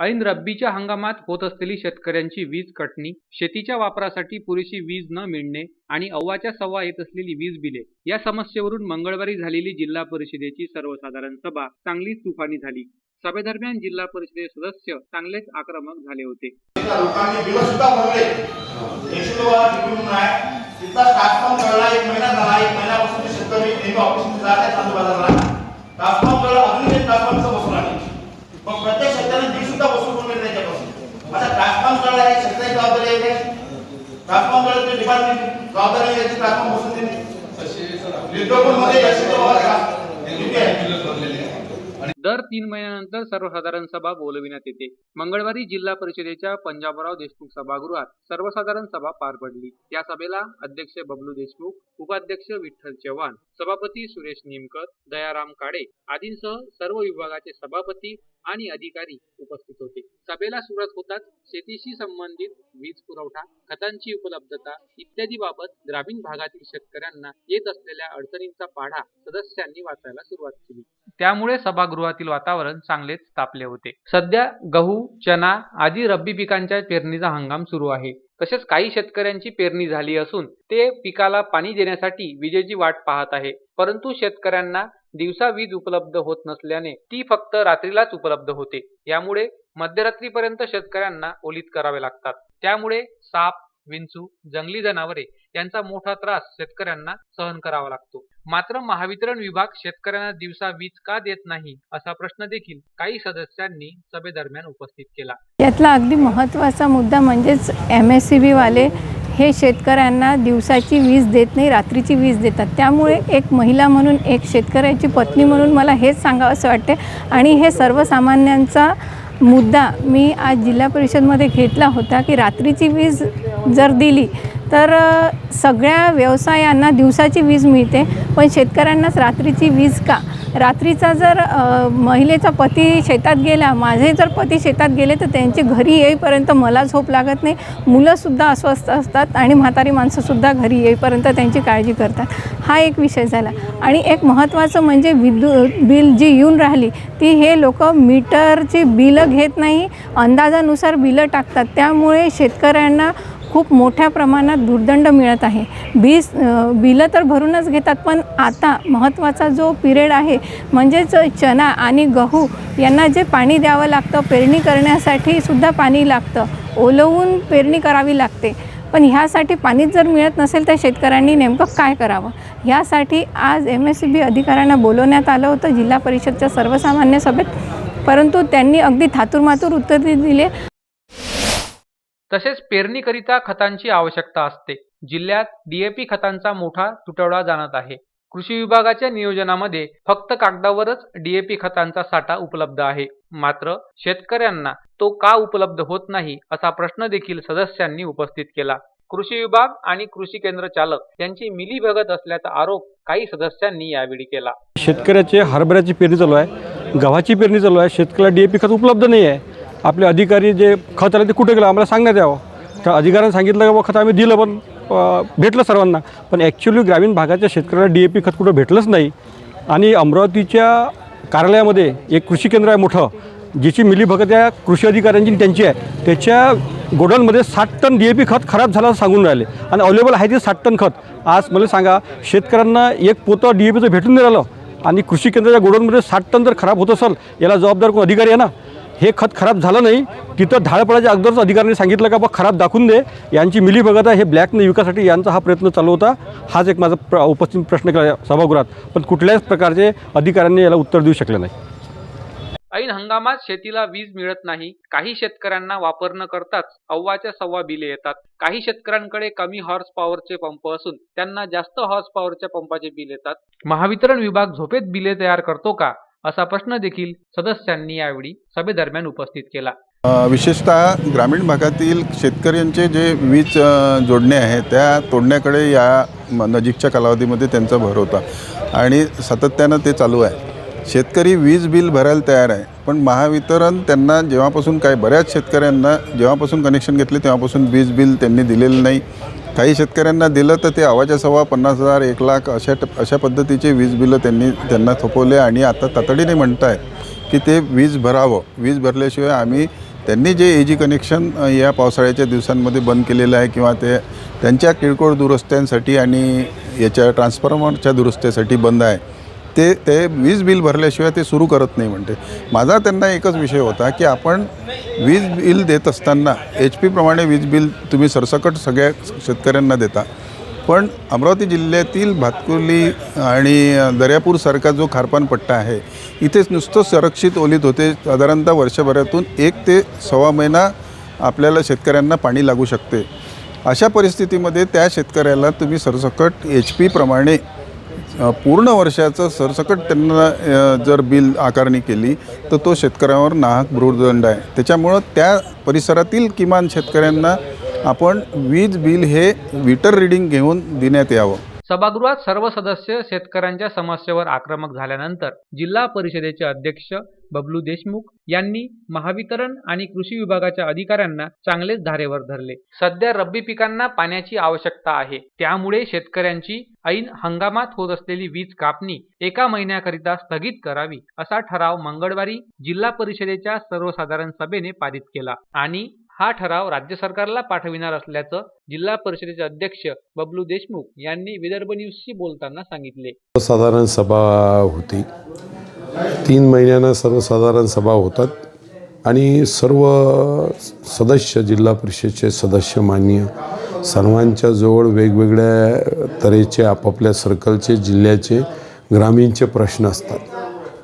ऐन रब्बीच्या हंगामात होत असलेली शेतकऱ्यांची वीज कटणी शेतीच्या वापरासाठी पुरेशी वीज न मिळणे आणि अव्वाच्या सव्वा येत असलेली वीज बिले या समस्येवरून मंगळवारी झालेली जिल्हा परिषदेची सर्वसाधारण सभा चांगलीच तुफानी झाली. सभेदरम्यान जिल्हा परिषदेचे सदस्य चांगलेच आक्रमक झाले होते. आहे तापमान कळला एक महिना मग प्रत्येक शेतकऱ्याने बिल सुद्धा वसूल घेतलं त्याच्यापासून. आता तापमान कळलं आहे शेतकरी जबाबदारी आहे कळलं ते डिपार्टमेंट जबाबदारी घ्यायची तापमान बसून देणे लिटोपणमध्ये एकशे दोन किती आहे. दर तीन महिन्यानंतर सर्वसाधारण सभा बोलविण्यात येते. मंगळवारी जिल्हा परिषदेच्या पंजाबराव देशमुख सभागृहात सर्वसाधारण सभा पार पडली. या सभेला अध्यक्ष बबलू देशमुख उपाध्यक्ष विठ्ठल चव्हाण सभापती सुरेश निमकर दयाराम काळे आदींसह सर्व विभागाचे सभापती आणि अधिकारी उपस्थित होते. सभेला सुरुवात होताच शेतीशी संबंधित वीज पुरवठा खतांची उपलब्धता इत्यादी बाबत ग्रामीण भागातील शेतकऱ्यांना येत असलेल्या अडचणींचा पाढा सदस्यांनी वाचायला सुरुवात केली. त्यामुळे सभागृहातील वातावरण चांगलेच तापले होते. सध्या गहू चना आदी रब्बी पिकांच्या पेरणीचा हंगाम सुरू आहे. तसेच काही शेतकऱ्यांची पेरणी झाली असून ते पिकाला पाणी देण्यासाठी विजेची वाट पाहत आहे. परंतु शेतकऱ्यांना दिवसा वीज उपलब्ध होत नसल्याने ती फक्त रात्रीलाच उपलब्ध होते. यामुळे मध्यरात्रीपर्यंत शेतकऱ्यांना ओलीत करावे लागतात. त्यामुळे साप विंचू जंगली जनावरे यांचा मोठा त्रास शेतकऱ्यांना सहन करावा लागतो. मात्र महावितरण विभाग शेतकऱ्यांना दिवसा वीज का देत नाही असा प्रश्न देखील काही सदस्यांनी सभेदरम्यान उपस्थित केला. यातला अगदी महत्त्वाचा मुद्दा म्हणजेच एम एस सी बीवाले हे शेतकऱ्यांना दिवसाची वीज देत नाही रात्रीची वीज देतात. त्यामुळे एक महिला म्हणून एक शेतकऱ्याची पत्नी म्हणून मला हेच सांगावं असं वाटते आणि हे सर्वसामान्यांचा मुद्दा मी आज जिल्हा परिषदमध्ये घेतला होता की रात्रीची वीज जर दिली तर सगळ्या व्यवसायांना दिवसाची वीज मिळते पण शेतकऱ्यांनाच रात्रीची वीज का? रात्रीचा जर महिलेचा पती शेतात गेला माझे जर पती शेतात गेले तर त्यांचे घरी येईपर्यंत मला झोप लागत नाही. मुलंसुद्धा अस्वस्थ असतात आणि म्हातारी माणसंसुद्धा घरी येईपर्यंत त्यांची काळजी करतात. हा एक विषय झाला. आणि एक महत्त्वाचं म्हणजे विद्युत बिल जी येऊन राहिली ती हे लोक मीटरची बिलं घेत नाही. अंदाजानुसार बिलं टाकतात. त्यामुळे शेतकऱ्यांना खूप मोठ्या प्रमाणात दुर्दंड मिळत आहे. बीज बिलं तर भरूनच घेतात पण आता महत्त्वाचा जो पिरियड आहे म्हणजेच चना आणि गहू यांना जे पाणी द्यावं लागतं पेरणी करण्यासाठी सुद्धा पाणी लागतं. ओलवून पेरणी करावी लागते. पण ह्यासाठी पाणीच जर मिळत नसेल तर शेतकऱ्यांनी नेमकं काय करावं? ह्यासाठी आज एम एस सी बी अधिकाऱ्यांना बोलवण्यात आलं होतं जिल्हा परिषदच्या सर्वसामान्य सभेत. परंतु त्यांनी अगदी थातुरमातूर उत्तर दिले. तसेच पेरणीकरिता खतांची आवश्यकता असते. जिल्ह्यात डीएपी खतांचा मोठा तुटवडा जाणत आहे. कृषी विभागाच्या नियोजनामध्ये फक्त कागदावरच डीएपी खतांचा साठा उपलब्ध आहे. मात्र शेतकऱ्यांना तो का उपलब्ध होत नाही असा प्रश्न देखील सदस्यांनी उपस्थित केला. कृषी विभाग आणि कृषी केंद्र चालक यांची मिलीभगत असल्याचा आरोप काही सदस्यांनी यावेळी केला. शेतकऱ्याचे हरभऱ्याची पेरणी चालू आहे. गव्हाची पेरणी चालू आहे. शेतकऱ्याला डी ए पी खत उपलब्ध नाही आहे. आपले अधिकारी जे खत आले ते कुठे गेलं आम्हाला सांगण्यात यावं. तर अधिकाऱ्यांनी सांगितलं की बा खत आम्ही दिलं पण भेटलं सर्वांना. पण ॲक्च्युली ग्रामीण भागाच्या शेतकऱ्याला डी ए पी खत कुठं भेटलंच नाही. आणि अमरावतीच्या कार्यालयामध्ये एक कृषी केंद्र आहे मोठं ज्याची मिलीभगत या कृषी अधिकाऱ्यांची त्यांची आहे. त्याच्या गोडाऊनमध्ये साठ टन डी ए पी खत खराब झालं सांगून राहिले. आणि अवेलेबल आहे ते साठ टन खत. आज मला सांगा शेतकऱ्यांना एक पोतं डी ए पीचं भेटून नाही राहिलं. आणि कृषी केंद्राच्या गोडाऊनमध्ये साठ टन जर खराब होत असेल याला जबाबदार कोण? अधिकारी आहे ना. हे खत खराब झालं नाही. तिथं धाड पडायच्या अगोदरच अधिकाऱ्यांनी सांगितलं का बा खराब दाखवून दे. यांची मिली बघत आहे हे ब्लॅकने विकासाठी यांचा हा प्रयत्न चालू होता. हाच एक माझा प्र उपस्थित प्रश्न केला सभागृहात. पण कुठल्याच प्रकारचे अधिकाऱ्यांनी याला उत्तर देऊ शकले नाही. ऐन हंगामात शेतीला वीज मिळत नाही. काही शेतकऱ्यांना वापर न करताच अव्वाच्या सव्वा बिले येतात. काही शेतकऱ्यांकडे कमी हॉर्स पॉवरचे पंप असून त्यांना जास्त हॉर्स पॉवरच्या पंपाचे बिल येतात. महावितरण विभाग झोपेत बिले तयार करतो का? असा प्रश्न देखील सदस्यांनी यावेळी सभेदरम्यान उपस्थित केला. विशेषतः ग्रामीण भागातील शेतकऱ्यांचे जे वीज जोडणे आहे त्या तोडण्याकडे या नजीकच्या कालावधीमध्ये त्यांचा भर होता. आणि सातत्यानं ते चालू आहे. शेतकरी वीज बिल भरायला तयार आहे पण महावितरण त्यांना जेव्हापासून काय बऱ्याच शेतकऱ्यांना जेव्हापासून कनेक्शन घेतले तेव्हापासून वीज बिल त्यांनी दिलेलं नाही. काही शेतकऱ्यांना दिलं तर ते आवाच्या सव्वा पन्नास हजार एक लाख अशा ट अशा पद्धतीचे वीज बिलं त्यांनी त्यांना थोपवले आणि आता तातडीने म्हणत आहेत की ते वीज भरावं. वीज भरल्याशिवाय आम्ही त्यांनी जे ए जी कनेक्शन या पावसाळ्याच्या दिवसांमध्ये बंद केलेलं आहे किंवा ते त्यांच्या किरकोळ दुरुस्त्यांसाठी आणि याच्या ट्रान्सफॉर्मरच्या दुरुस्त्यासाठी बंद आहे. ते ते वीज बिल भरल्याशिवाय ते सुरू करत नाही म्हणते. माझा त्यांना एकच विषय होता की आपण वीज बिल देत असताना एच पीप्रमाणे वीज बिल तुम्ही सरसकट सगळ्या शेतकऱ्यांना देता. पण अमरावती जिल्ह्यातील भातकुली आणि दर्यापूरसारखा जो खारपान पट्टा आहे इथेच नुसतं संरक्षित ओलीत होते. साधारणतः वर्षभरातून एक ते सव्वा महिना आपल्याला शेतकऱ्यांना पाणी लागू शकते. अशा परिस्थितीमध्ये त्या शेतकऱ्याला तुम्ही सरसकट एच पीप्रमाणे पूर्ण वर्षाचं सरसकट त्यांना जर बिल आकारणी केली तर तो शेतकऱ्यावर नाहक भ्रूदंड आहे. त्याच्यामुळं त्या परिसरातील किमान शेतकऱ्यांना आपण वीज बिल हे मीटर रिडिंग घेऊन देण्यात यावं. सभागृहात सर्व सदस्य शेतकऱ्यांच्या समस्येवर आक्रमक झाल्यानंतर जिल्हा परिषदेचे अध्यक्ष बबलू देशमुख यांनी महावितरण आणि कृषी विभागाच्या अधिकाऱ्यांना चांगलेच धारेवर धरले. सध्या रब्बी पिकांना पाण्याची आवश्यकता आहे. त्यामुळे शेतकऱ्यांची ऐन हंगामात होत असलेली वीज कापणी एका महिन्याकरिता स्थगित करावी असा ठराव मंगळवारी जिल्हा परिषदेच्या सर्वसाधारण सभेने पारित केला आणि हा ठराव राज्य सरकारला पाठविणार असल्याचं जिल्हा परिषदेचे अध्यक्ष बबलू देशमुख यांनी विदर्भ न्यूजशी बोलताना सांगितले. सर्वसाधारण सभा होती. तीन महिन्यानं सर्वसाधारण सभा होतात आणि सर्व सदस्य जिल्हा परिषदेचे सदस्य मान्य सर्वांच्या जवळ वेगवेगळ्या तऱ्हेचे आपापल्या सर्कलचे जिल्ह्याचे ग्रामीणचे प्रश्न असतात.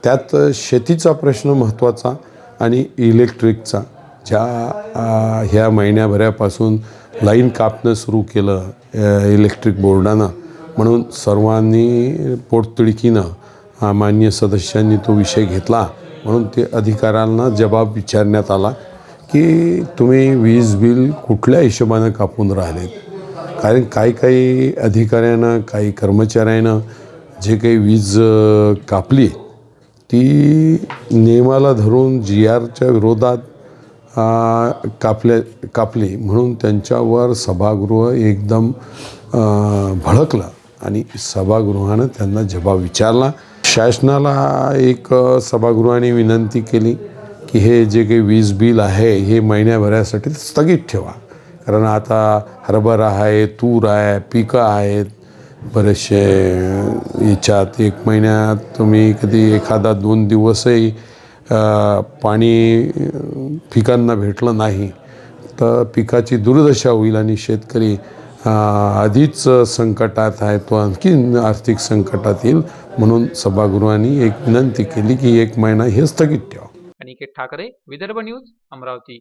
त्यात शेतीचा प्रश्न महत्त्वाचा आणि इलेक्ट्रिकचा ज्या ह्या महिन्याभरापासून लाईन कापणं सुरू केलं इलेक्ट्रिक बोर्डानं. म्हणून सर्वांनी पोटतिडकीनं मान्य सदस्यांनी तो विषय घेतला. म्हणून ते अधिकाऱ्यांना जबाब विचारण्यात आला की तुम्ही वीज बिल कुठल्या हिशोबानं कापून राहिलेत? कारण काही काही अधिकाऱ्यानं काही कर्मचाऱ्यानं जे काही वीज कापली ती नियमाला धरून जी आरच्या विरोधात कापल्या कापली म्हणून त्यांच्यावर सभागृह एकदम भडकलं आणि सभागृहानं त्यांना जबाब विचारला. शासनाला एक सभागृहाने विनंती केली की हे जे काही वीज बिल आहे हे महिन्याभरासाठी स्थगित ठेवा. कारण आता हरभरा आहे तूर आहे पिकं आहेत. बरेचसे याच्यात एक महिन्यात तुम्ही कधी एखादा दोन दिवसही पाणी पिकांना भेटलं नाही तर पिकाची दुर्दशा होईल आणि शेतकरी आधीच संकटात आहे तो आणखी आर्थिक संकटात येईल म्हणून सभागृहाने एक विनंती केली की एक महिना हे स्थगित ठेवा. अनिकेत ठाकरे विदर्भ न्यूज अमरावती.